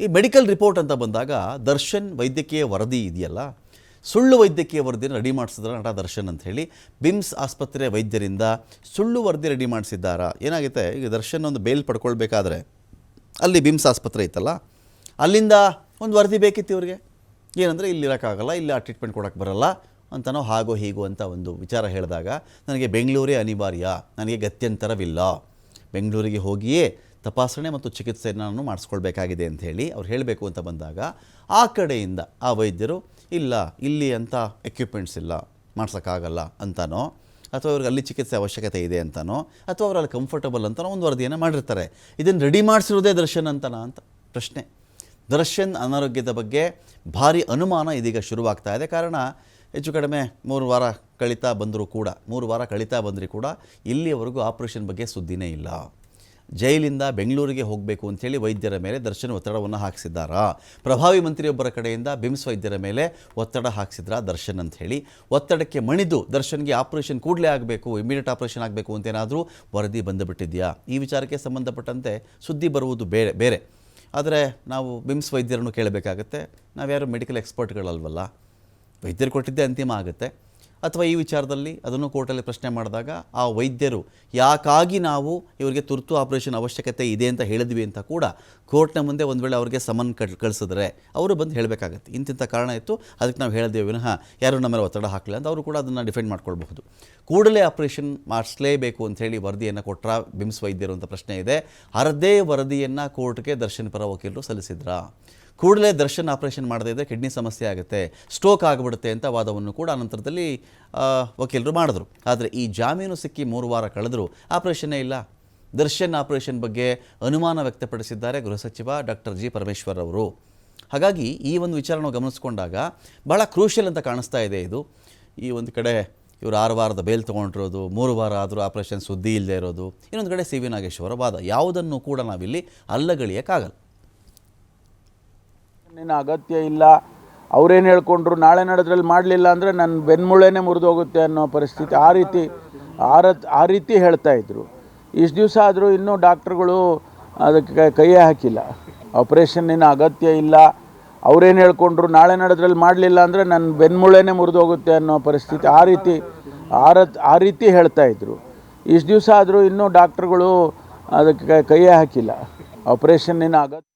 ಈ medical report ಅಂತ ಬಂದಾಗ ದರ್ಶನ್ ವೈದ್ಯಕೀಯ ವರದಿ ಇದೆಯಲ್ಲ? ಸುಳ್ಳು ವೈದ್ಯಕೀಯ ವರದಿಯನ್ನು ರೆಡಿ ಮಾಡಿಸಿದ್ರ ನಟ ದರ್ಶನ್ ಅಂತ ಹೇಳಿ. ಬಿಮ್ಸ್ ಆಸ್ಪತ್ರೆ ವೈದ್ಯರಿಂದ ಸುಳ್ಳು ವರದಿ ರೆಡಿ ಮಾಡಿಸಿದ್ದಾರಾ? ಏನಾಗುತ್ತೆ ಈಗ ದರ್ಶನ್ ಒಂದು ಬೇಲ್ ಪಡ್ಕೊಳ್ಬೇಕಾದ್ರೆ ಅಲ್ಲಿ ಬಿಮ್ಸ್ ಆಸ್ಪತ್ರೆ ಇತ್ತಲ್ಲ ಅಲ್ಲಿಂದ ಒಂದು ವರದಿ ಬೇಕಿತ್ತು ಇವ್ರಿಗೆ? ಏನಂದರೆ ಇಲ್ಲಿರೋಕ್ಕಾಗಲ್ಲ ಇಲ್ಲಿ ಆ ಟ್ರೀಟ್ಮೆಂಟ್ ಕೊಡೋಕ್ಕೆ ಬರಲ್ಲ ಅಂತನೋ ಹಾಗೋ ಹೀಗೋ ಅಂತ ಒಂದು ವಿಚಾರ ಹೇಳಿದಾಗ, ನನಗೆ ಬೆಂಗಳೂರೇ ಅನಿವಾರ್ಯ, ನನಗೆ ಗತ್ಯಂತರವಿಲ್ಲ. ಬೆಂಗಳೂರಿಗೆ ಹೋಗಿಯೇ ತಪಾಸಣೆ ಮತ್ತು ಚಿಕಿತ್ಸೆಯನ್ನು ನಾನು ಮಾಡಿಸ್ಕೊಳ್ಬೇಕಾಗಿದೆ ಅಂತ ಹೇಳಿ ಅವ್ರು ಹೇಳಬೇಕು ಅಂತ ಬಂದಾಗ ಆ ಕಡೆಯಿಂದ ಆ ವೈದ್ಯರು, ಇಲ್ಲ, ಇಲ್ಲಿ ಅಂತ ಎಕ್ವಿಪ್ಮೆಂಟ್ಸ್ ಇಲ್ಲ, ಮಾಡ್ಸೋಕ್ಕಾಗಲ್ಲ ಅಂತನೋ, ಅಥವಾ ಅವ್ರಿಗೆ ಅಲ್ಲಿ ಚಿಕಿತ್ಸೆ ಅವಶ್ಯಕತೆ ಇದೆ ಅಂತನೋ, ಅಥವಾ ಅವರಲ್ಲಿ ಕಂಫರ್ಟಬಲ್ ಅಂತನೋ ಒಂದು ವರದಿಯನ್ನು ಮಾಡಿರ್ತಾರೆ. ಇದನ್ನು ರೆಡಿ ಮಾಡಿಸಿರೋದೇ ದರ್ಶನ್ ಅಂತನಾ ಅಂತ ಪ್ರಶ್ನೆ. ದರ್ಶನ್ ಅನಾರೋಗ್ಯದ ಬಗ್ಗೆ ಭಾರಿ ಅನುಮಾನ ಇದೀಗ ಶುರುವಾಗ್ತಾ ಇದೆ. ಕಾರಣ ಹೆಚ್ಚು ಕಡಿಮೆ ಮೂರು ವಾರ ಕಳೀತಾ ಬಂದರೂ ಕೂಡ, ಮೂರು ವಾರ ಕಳೀತಾ ಬಂದರೂ ಕೂಡ ಇಲ್ಲಿಯವರೆಗೂ ಆಪರೇಷನ್ ಬಗ್ಗೆ ಸುದ್ದಿನೇ ಇಲ್ಲ. ಜೈಲಿಂದ ಬೆಂಗಳೂರಿಗೆ ಹೋಗಬೇಕು ಅಂಥೇಳಿ ವೈದ್ಯರ ಮೇಲೆ ದರ್ಶನ್ ಒತ್ತಡವನ್ನು ಹಾಕಿಸಿದ್ದಾರಾ? ಪ್ರಭಾವಿ ಮಂತ್ರಿಯೊಬ್ಬರ ಕಡೆಯಿಂದ ಬಿಮ್ಸ್ ವೈದ್ಯರ ಮೇಲೆ ಒತ್ತಡ ಹಾಕಿಸಿದ್ರ ದರ್ಶನ್ ಅಂತ ಹೇಳಿ. ಒತ್ತಡಕ್ಕೆ ಮಣಿದು ದರ್ಶನ್ಗೆ ಆಪರೇಷನ್ ಕೂಡಲೇ ಆಗಬೇಕು ಇಮಿಡಿಯೇಟ್ ಆಪರೇಷನ್ ಆಗಬೇಕು ಅಂತೇನಾದರೂ ವರದಿ ಬಂದುಬಿಟ್ಟಿದೆಯಾ? ಈ ವಿಚಾರಕ್ಕೆ ಸಂಬಂಧಪಟ್ಟಂತೆ ಸುದ್ದಿ ಬರುವುದು ಬೇರೆ ಬೇರೆ. ಆದರೆ ನಾವು ಬಿಮ್ಸ್ ವೈದ್ಯರನ್ನು ಕೇಳಬೇಕಾಗತ್ತೆ. ನಾವ್ಯಾರು ಮೆಡಿಕಲ್ ಎಕ್ಸ್ಪರ್ಟ್ಗಳಲ್ವಲ್ಲ? ವೈದ್ಯರು ಕೊಟ್ಟಿದ್ದೇ ಅಂತಿಮ ಆಗುತ್ತೆ. ಅಥವಾ ಈ ವಿಚಾರದಲ್ಲಿ ಅದನ್ನು ಕೋರ್ಟಲ್ಲಿ ಪ್ರಶ್ನೆ ಮಾಡಿದಾಗ ಆ ವೈದ್ಯರು ಯಾಕಾಗಿ ನಾವು ಇವರಿಗೆ ತುರ್ತು ಆಪರೇಷನ್ ಅವಶ್ಯಕತೆ ಇದೆ ಅಂತ ಹೇಳಿದ್ವಿ ಅಂತ ಕೂಡ ಕೋರ್ಟ್ನ ಮುಂದೆ ಒಂದು ವೇಳೆ ಅವರಿಗೆ ಸಮನ್ ಕಳ್ ಕಳಿಸಿದ್ರೆ ಅವರು ಬಂದು ಹೇಳಬೇಕಾಗತ್ತೆ. ಇಂತಿಂಥ ಕಾರಣ ಇತ್ತು. ಅದಕ್ಕೆ ನಾವು ಹೇಳಿದ್ವಿ ವಿನಃ ಯಾರು ನಮ್ಮ ಮೇಲೆ ಒತ್ತಡ ಹಾಕಲಿಲ್ಲ ಅಂತ ಅವರು ಕೂಡ ಅದನ್ನು ಡಿಫೆಂಡ್ ಮಾಡ್ಕೊಳ್ಬಹುದು. ಕೂಡಲೇ ಆಪರೇಷನ್ ಮಾಡಿಸಲೇಬೇಕು ಅಂಥೇಳಿ ವರದಿಯನ್ನು ಕೊಟ್ರ ಬಿಮ್ಸ್ ವೈದ್ಯರು ಅಂತ ಪ್ರಶ್ನೆ ಇದೆ. ಅರ್ಧೇ ವರದಿಯನ್ನು ಕೋರ್ಟ್ಗೆ ದರ್ಶನ್ ಪರ ವಕೀಲರು ಸಲ್ಲಿಸಿದ್ರಾ? ಕೂಡಲೇ ದರ್ಶನ್ ಆಪರೇಷನ್ ಮಾಡದೇ ಇದ್ದರೆ ಕಿಡ್ನಿ ಸಮಸ್ಯೆ ಆಗುತ್ತೆ ಸ್ಟ್ರೋಕ್ ಆಗಿಬಿಡುತ್ತೆ ಅಂತ ವಾದವನ್ನು ಕೂಡ ಅನಂತರದಲ್ಲಿ ವಕೀಲರು ಮಾಡಿದ್ರು. ಆದರೆ ಈ ಜಾಮೀನು ಸಿಕ್ಕಿ ಮೂರು ವಾರ ಕಳೆದರೂ ಆಪರೇಷನ್ನೇ ಇಲ್ಲ. ದರ್ಶನ್ ಆಪರೇಷನ್ ಬಗ್ಗೆ ಅನುಮಾನ ವ್ಯಕ್ತಪಡಿಸಿದ್ದಾರೆ ಗೃಹ ಸಚಿವ ಡಾಕ್ಟರ್ ಜಿ ಪರಮೇಶ್ವರ್ ಅವರು. ಹಾಗಾಗಿ ಈ ಒಂದು ವಿಚಾರನ ಗಮನಿಸ್ಕೊಂಡಾಗ ಭಾಳ ಕ್ರೂಷಿಯಲ್ ಅಂತ ಕಾಣಿಸ್ತಾ ಇದೆ ಇದು. ಈ ಒಂದು ಕಡೆ ಇವರು ಆರು ವಾರದ ಬೇಲ್ ತೊಗೊಂಡಿರೋದು, ಮೂರು ವಾರ ಆದರೂ ಆಪರೇಷನ್ ಸುದ್ದಿ ಇಲ್ಲದೆ ಇರೋದು, ಇನ್ನೊಂದು ಕಡೆ ಸಿ ವಿ ನಾಗೇಶ್ವರ ವಾದ. ಯಾವುದನ್ನು ಕೂಡ ನಾವಿಲ್ಲಿ ಅಲ್ಲಗಳಿಯೋಕ್ಕಾಗಲ್ಲ. ನಿನ್ನ ಅಗತ್ಯ ಇಲ್ಲ. ಅವ್ರೇನು ಹೇಳ್ಕೊಂಡ್ರು, ನಾಳೆ ನಡೆದ್ರಲ್ಲಿ ಮಾಡಲಿಲ್ಲ ಅಂದರೆ ನನ್ನ ಬೆನ್ಮೂಳೆನೇ ಮುರಿದೋಗುತ್ತೆ ಅನ್ನೋ ಪರಿಸ್ಥಿತಿ ಆ ರೀತಿ, ಆ ಆ ರೀತಿ ಹೇಳ್ತಾ ಇದ್ರು. ಇಷ್ಟು ದಿವಸ ಆದರೂ ಇನ್ನೂ ಡಾಕ್ಟ್ರುಗಳು ಅದಕ್ಕೆ ಕೈಯೇ ಹಾಕಿಲ್ಲ. ಆಪ್ರೇಷನ್ನಿನ ಅಗತ್ಯ ಇಲ್ಲ. ಅವ್ರೇನು ಹೇಳ್ಕೊಂಡ್ರು, ನಾಳೆ ನಡೆದ್ರಲ್ಲಿ ಮಾಡಲಿಲ್ಲ ಅಂದರೆ ನನ್ನ ಬೆನ್ಮೂಳೆನೇ ಮುರಿದೋಗುತ್ತೆ ಅನ್ನೋ ಪರಿಸ್ಥಿತಿ ಆ ರೀತಿ, ಆ ಆ ರೀತಿ ಹೇಳ್ತಾ ಇದ್ರು. ಇಷ್ಟು ದಿವಸ ಆದರೂ ಇನ್ನೂ ಡಾಕ್ಟ್ರುಗಳು ಅದಕ್ಕೆ ಕೈಯೇ ಹಾಕಿಲ್ಲ. ಆಪ್ರೇಷನ್ನಿನ ಅಗತ್ಯ